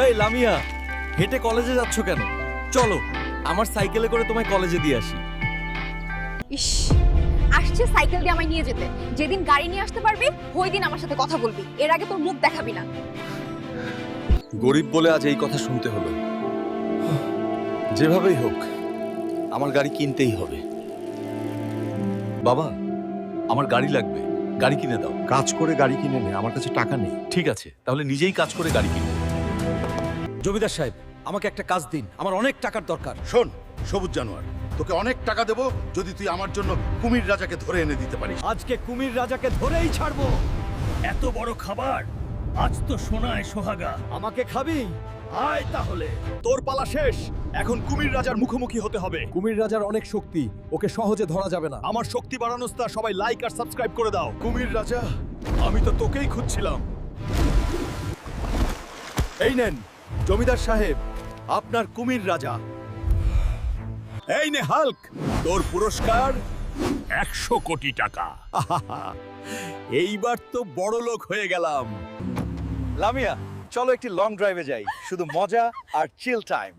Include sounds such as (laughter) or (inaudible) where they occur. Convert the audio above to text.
এই লামিয়া হেঁটে কলেজে যাচ্ছ কেন? চলো আমার সাইকেলে করে তোমায় কলেজে দিয়ে আসি। ইস আসছে সাইকেল দিয়ে আমায় নিয়ে যেতে। যেদিন গাড়ি নিয়ে আসতে পারবি ওই দিন আমার সাথে কথা বলবি। এর আগে তোর মুখ দেখাবি না। গরিব বলে আজ এই কথা শুনতে হলো। যেভাবেই হোক আমার গাড়ি কিনতেই হবে। বাবা আমার গাড়ি লাগবে। গাড়ি কিনে দাও। কাজ করে গাড়ি কিনে নে আমার কাছে টাকা নেই। ঠিক আছে তাহলে নিজেই কাজ করে গাড়ি কিনবো জমিদার সাহেব আমাকে একটা কাজ দিন। আমার অনেক টাকার দরকার। শোন সবুজ জানোয়ার তোকে অনেক টাকা দেবো যদি তুই আমার জন্য কুমির রাজাকে ধরে এনে দিতে পারিস। আজকে কুমির রাজাকে ধরেই ছাড়বো। এত বড় খাবার? আজ তো সোনায় সোহাগা। আমাকে খাবি? আয় তাহলে। তোর পালা শেষ। এখন কুমির রাজার মুখোমুখি হতে হবে। কুমির রাজার অনেক শক্তি ওকে সহজে ধরা যাবে না। আমার শক্তি বাড়ানোর তা সবাই লাইক আর সাবস্ক্রাইব করে দাও। কুমির রাজা আমি তো তোকেই খুঁজছিলাম। এই নেন, জমিদার সাহেব, আপনার কুমির রাজা। এই নে হাল্ক, তোর পুরস্কার একশো কোটি টাকা। (laughs) এইবার তো বড় লোক হয়ে গেলাম। লামিয়া, চলো একটি লং ড্রাইভে যাই, শুধু মজা আর চিল টাইম